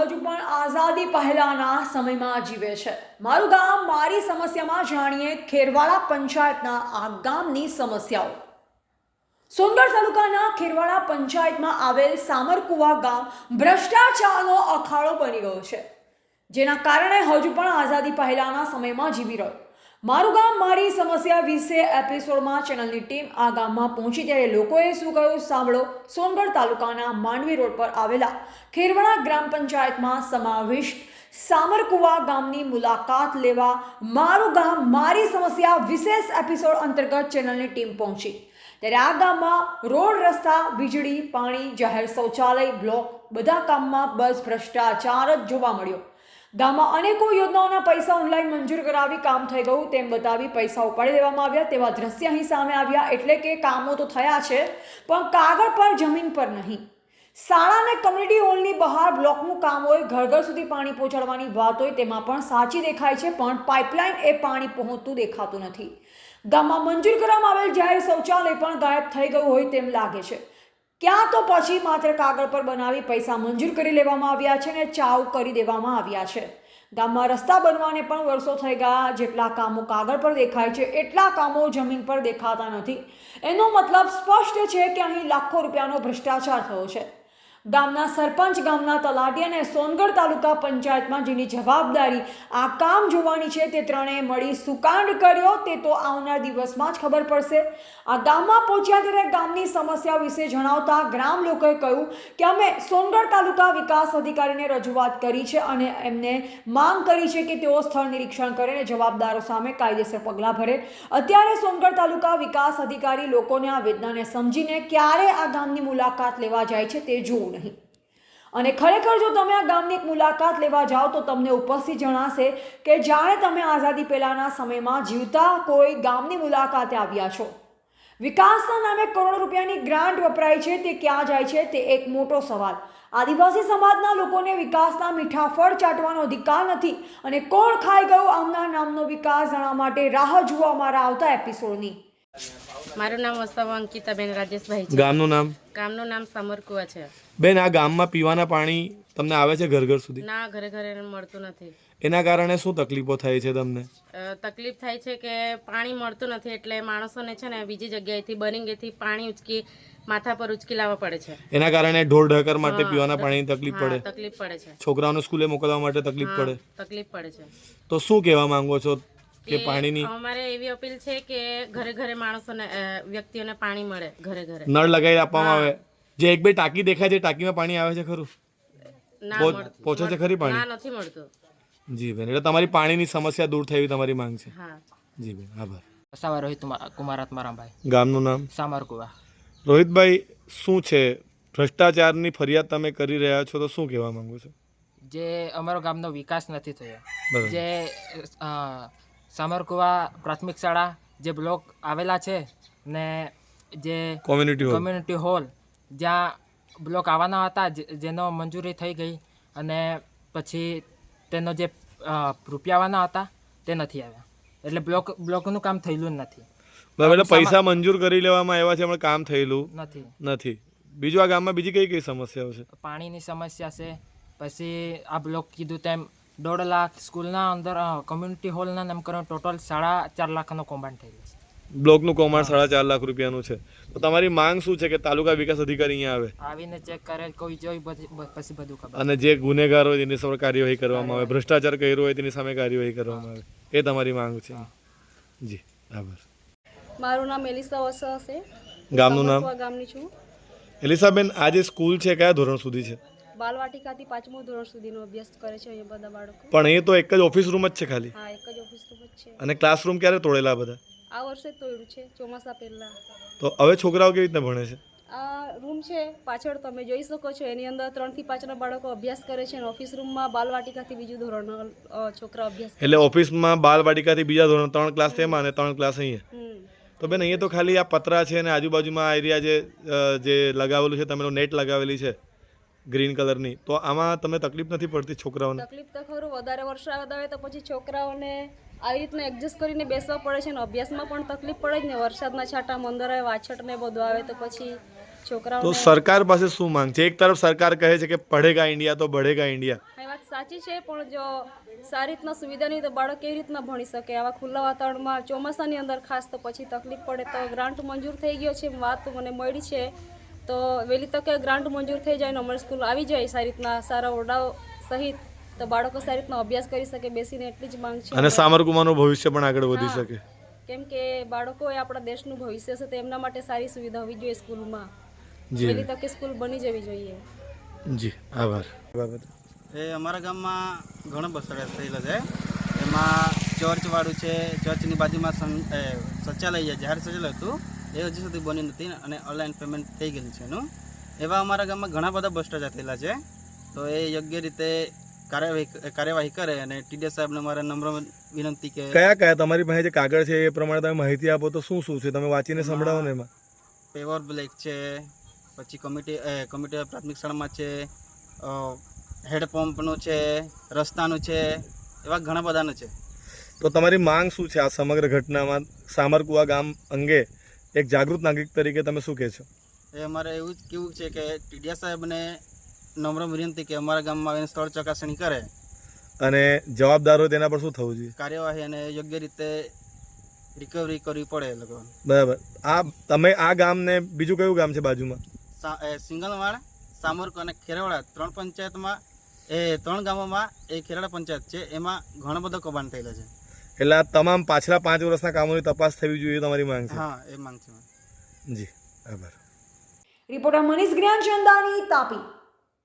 હજુ પણ આઝાદી પહેલાના સમયમાં જીવે છે. મારું ગામ મારી સમસ્યામાં જાણીએ ખેરવાડા પંચાયતના આ ગામની સમસ્યાઓ. સોનગઢ તાલુકાના ખેરવાડા પંચાયતમાં આવેલ સામરકુવા ગામ ભ્રષ્ટાચારનો અખાડો બની ગયો છે, જેના કારણે હજુ પણ આઝાદી પહેલાના સમયમાં જીવી રહ્યો. મારું ગામ મારી સમસ્યા વિશે એપિસોડમાં ચેનલની ટીમ આ ગામમાં પહોંચી ત્યારે લોકોએ શું કહ્યું સાંભળો. સોનગઢ તાલુકાના માંડવી રોડ પર આવેલા ખેરવણા ગ્રામ પંચાયતમાં સમાવિષ્ટ સામરકુવા ગામની મુલાકાત લેવા મારું ગામ મારી સમસ્યા વિશેષ એપિસોડ અંતર્ગત ચેનલની ટીમ પહોંચી. ત્યારે આ ગામમાં રોડ, રસ્તા, વીજળી, પાણી, જાહેર શૌચાલય, બ્લોક બધા કામમાં બસ ભ્રષ્ટાચાર જ જોવા મળ્યો. ગામમાં અનેકો યોજનાઓના પૈસા ઓનલાઈન મંજૂર કરાવી કામ થઈ ગયું. તેમ બતાવી પૈસા ઉપાડી દેવામાં આવ્યા. તેવા દ્રશ્ય અહીં સામે આવ્યા. એટલે કે કામો તો થયા છે, પણ કાગળ પર, જમીન પર નહીં. શાળા અને કમ્યુનિટી હોલની બહાર બ્લોકનું કામ હોય ઘર ઘર સુધી પાણી પહોંચાડવાની વાત હોય, તેમાં પણ સાચી દેખાય છે, પણ પાઇપલાઇન એ પાણી પહોંચતું દેખાતું નથી. ગામમાં મંજૂર કરવામાં આવેલ જાહેર શૌચાલય પણ ગાયબ થઈ ગયું હોય તેમ લાગે છે. ક્યાં તો પછી માત્ર કાગળ પર બનાવી પૈસા મંજૂર કરી લેવામાં આવ્યા છે અને ચાવ કરી દેવામાં આવ્યા છે. ગામમાં રસ્તા બનવાને પણ વર્ષો થઈ ગયા. જેટલા કામો કાગળ પર દેખાય છે, એટલા કામો જમીન પર દેખાતા નથી. એનો મતલબ સ્પષ્ટ છે કે અહીં લાખો રૂપિયાનો ભ્રષ્ટાચાર થયો છે. ગામના સરપંચ, ગામના તલાટી અને સોનગઢ તાલુકા પંચાયતમાં જેની જવાબદારી આ કામ જોવાની છે, તે ત્રણેય મળી સુકાંડ કર્યો. તે તો આવનાર દિવસમાં જ ખબર પડશે. આ ગામમાં પહોંચ્યા ત્યારે ગામની સમસ્યા વિશે જણાવતા ગ્રામ લોકોએ કહ્યું કે અમે સોનગઢ તાલુકા વિકાસ અધિકારીને રજૂઆત કરી છે અને એમને માંગ કરી છે કે તેઓ સ્થળ નિરીક્ષણ કરે અને જવાબદારો સામે કાયદેસર પગલાં ભરે. અત્યારે સોનગઢ તાલુકા વિકાસ અધિકારી લોકોને આ વેદનાને સમજીને ક્યારે આ ગામની મુલાકાત લેવા જાય છે તે જોવું નહીં. અને ખરેખર જો તમે આ ગામની એક મુલાકાત લેવા જાઓ તો તમને ઉપસ્થિત જણાશે કે જાણે તમે આઝાદી પહેલાંના સમયમાં જીવતા કોઈ ગામની મુલાકાતે આવ્યા છો. વિકાસના નામે કરોડો રૂપિયાની ગ્રાન્ટ વપરાય છે તે ક્યાં જાય છે તે એક મોટો સવાલ. આદિવાસી સમાજના લોકોને વિકાસના મીઠા ફળ ચાટવાનો અધિકાર નથી અને કોણ ખાઈ ગયું આમના નામનો વિકાસ જાણવા માટે રાહ જુઓ અમારા આવતા એપિસોડની. મારું નામ વસાવા અંકિતાબેન રાજેશભાઈ ગામનું નામ? ગામનું નામ સમરકુવા છે. બેન આ ગામમાં પીવાના પાણી તમને આવે છે ઘર ઘર સુધી? ના ઘરે ઘરે મળતું નથી. એના કારણે શું તકલીફો થાય છે તમને? તકલીફ થાય છે કે પાણી મળતું નથી એટલે માણસોને છે ને બીજી જગ્યાએથી બરિંગેથી પાણી ઉચકી માથા પર ઉચકી લાવવા પડે છે. એના કારણે ઢોર ઢકર માટે પીવાના પાણી પાણીની તકલીફ પડે? તકલીફ પડે છે. છોકરાઓને સ્કૂલે મોકલવા માટે તકલીફ પડે? તકલીફ પડે છે. તો શું કહેવા માંગો છો કે પાણીની અમારે એવી અપીલ છે કે ઘરે ઘરે માણસોને વ્યક્તિઓને પાણી મળે ઘરે ઘરે. નળ લગાવી આપવામાં આવે. જે એક બે ટાંકી દેખાય છે ટાંકીમાં પાણી આવે છે ખરું? ના પહોંચે છે ખરી પાણી? નથી મળતું. જી બેન એટલે તમારી પાણીની સમસ્યા દૂર થઈ તમારી માંગ છે. જી બેન આભાર. વસાવા રોહિત કુમાર- આત્મારામભાઈ. ગામનું નામ? સામરકુવા. રોહિતભાઈ શું છે? ભ્રષ્ટાચારની ફરિયાદ તમે કરી રહ્યા છો તો શું કહેવા માંગો છો? જે અમારો ગામનો વિકાસ નથી થયો. જે સામરકુવા પ્રાથમિક શાળા જે બ્લોક આવેલા છે ને જે કોમ્યુનિટી કોમ્યુનિટી હોલ જ્યાં બ્લોક આવવાના હતા જેનો મંજૂરી થઈ ગઈ અને પછી તેનો જે રૂપિયા આવવાના હતા તે નથી આવ્યા. એટલે બ્લોક બ્લોકનું કામ થયેલું જ નથી. એટલે પૈસા મંજૂર કરી લેવામાં આવ્યા છે પણ કામ થયેલું નથી. નથી. બીજું આ ગામમાં બીજી કઈ કઈ સમસ્યાઓ છે? પાણીની સમસ્યા છે પછી આ બ્લોક કીધું તેમ દોઢ લાખ સ્કૂલના અંદર કમ્યુનિટી હોલના નામકરણ ટોટલ સાડા ચાર લાખનો કૌભાંડ થયેલું છે. બ્લોકનું કૌભાંડ સાડા ચાર લાખ રૂપિયાનું છે. તો તમારી માંગ શું છે કે તાલુકા વિકાસ અધિકારી અહીંયા આવે? આવીને ચેક કરે કોઈ જોઈ પછી બધું ખબર. અને જે ગુનેગાર હોય તેની સામે કાર્યવાહી કરવામાં આવે ભ્રષ્ટાચાર કર્યો હોય તેની સામે કાર્યવાહી કરવામાં આવે. એ તમારી માંગ છે. જી આભાર. મારું નામ એલિસા વસા છે. ગામનું નામ? ગામની છું. એલિસાબેન આ જે સ્કૂલ છે કયા ધોરણ સુધી છે? બાલવાટિકાથી પાંચમો ધોરણ સુધીનો અભ્યાસ કરે છે અહીંયા બધા બાળકો. પણ એ તો એક જ ઓફિસ રૂમ જ છે ખાલી? હા એક જ ઓફિસ રૂમ જ છે. અને ક્લાસરૂમ ક્યારે તોડેલા બધા? આ વર્ષે તોડ્યું છે ચોમાસા પહેલા. તો હવે છોકરાઓ કેવી રીતે ભણે છે? આ રૂમ છે પાછળ તમે જોઈ શકો છો એની અંદર ત્રણથી પાંચના બાળકો અભ્યાસ કરે છે અને ઓફિસ રૂમમાં બાલવાટિકાથી બીજું ધોરણ છોકરા અભ્યાસ એટલે ઓફિસમાં બાલવાટિકાથી બીજા ધોરણ ત્રણ ક્લાસ તેમાં અને ત્રણ ક્લાસ અહીંયા? તો બેન અહીંયા તો ખાલી આ પતરા છે અને આજુબાજુમાં એરિયા જે જે લગાવેલું છે તમે નેટ લગાવેલી છે. ગ્રીન કલરની. તો આમાં તમને તકલીફ નથી પડતી છોકરાઓને? તકલીફ તો ખરું વધારે વરસાદ આવે તો પછી છોકરાઓને આવી રીતના એડજસ્ટ કરીને બેસવા પડે છે ને અભ્યાસમાં પણ તકલીફ પડે જ ને. વરસાદના છાંટા મંદર આવે વાછટ ને બધું આવે તો પછી તો સરકાર પાસે શું માંગ છે? એક તરફ સરકાર કહે છે કે પડેગા ઇન્ડિયા તો બઢેગા ઇન્ડિયા. વાત સાચી છે પણ જો સારી રીતના સુવિધા નહીં તો બાળક કેવી રીતના ભણી શકે? આવા ખુલ્લા વાતાવરણમાં ચોમાસાની અંદર ખાસ તો પછી તકલીફ પડે તો ગ્રાન્ટ મંજૂર થઈ ગયો છે વાત મને મળી છે. તો વહેલી તકે ગ્રાન્ટ મંજૂર થઈ જાય નોર્મલ અમારી સ્કૂલ આવી જાય સારી રીતના સારા ઓરડાઓ સહિત તો બાળકો સારી રીતના અભ્યાસ કરી શકે બેસીને એટલી જ માંગ છે. અને સામરકુમાનું ભવિષ્ય પણ આગળ વધી શકે. કેમ કે બાળકો એ આપણા દેશનું ભવિષ્ય છે તો એમના માટે સારી સુવિધા હોવી જોઈએ સ્કૂલમાં. વહેલી તકે સ્કૂલ બની જવી જોઈએ. જી આભાર. બાબત એ અમારા ગામમાં ઘણો બસડા થયેલો છે. એમાં ચર્ચવાળું છે ચર્ચની બાજુમાં શૌચાલય જાહેર શૌચાલય હતું. એ હજી સુધી બની નથી અને ઓનલાઈન પેમેન્ટ થઈ ગયેલું છે એનું. એવા અમારા ગામમાં ઘણા બધા ભ્રષ્ટાચાર થયેલા છે. તો એ યોગ્ય રીતે કાર્યવાહી કાર્યવાહી કરે અને ટીડીએસ સાહેબને મારા નમ્ર વિનંતી કે કયા કયા? તમારી પાસે જે કાગળ છે એ પ્રમાણે તમે માહિતી આપો તો શું શું છે? તમે વાંચીને સંભળાવો ને એમાં. પેવર બ્લેક છે પછી કમિટી કમિટી પ્રાથમિક શાળામાં છે હેડપંપનું છે રસ્તાનું છે એવા ઘણા બધાનું છે. તો તમારી માંગ શું છે આ સમગ્ર ઘટનામાં? સામરકુવા ગામ અંગે? એક જાગૃત નાગરિક તરીકે તમે શું કહેશો એ અમારે એવું જ કેવું છે કે ટીડીયા સાહેબને નમ્ર વિનંતી કે અમારા ગામમાં આવીને સ્થળ ચકાસણી કરે. અને જવાબદારો તેના પર શું થવું જોઈએ? કાર્યવાહી અને યોગ્ય રીતે રિકવરી કરવી પડે એ લોકો. બરાબર. આ તમે આ ગામને બીજું કયું ગામ છે બાજુમાં? સિંગલવાડ સામરક અને ખેરવાડા ત્રણ પંચાયતમાં એ ત્રણ ગામોમાં એ ખેરાડા પંચાયત છે. એમાં ઘણો બધો કૌભાંડ થયેલો છે. એટલે આ તમામ પાછલા પાંચ વર્ષના કામોની તપાસ થવી જોઈએ તમારી માંગ છે? હા એ માંગ છે. જી આભાર. રિપોર્ટર મનીષ જ્ઞાન ચંદાની તાપી.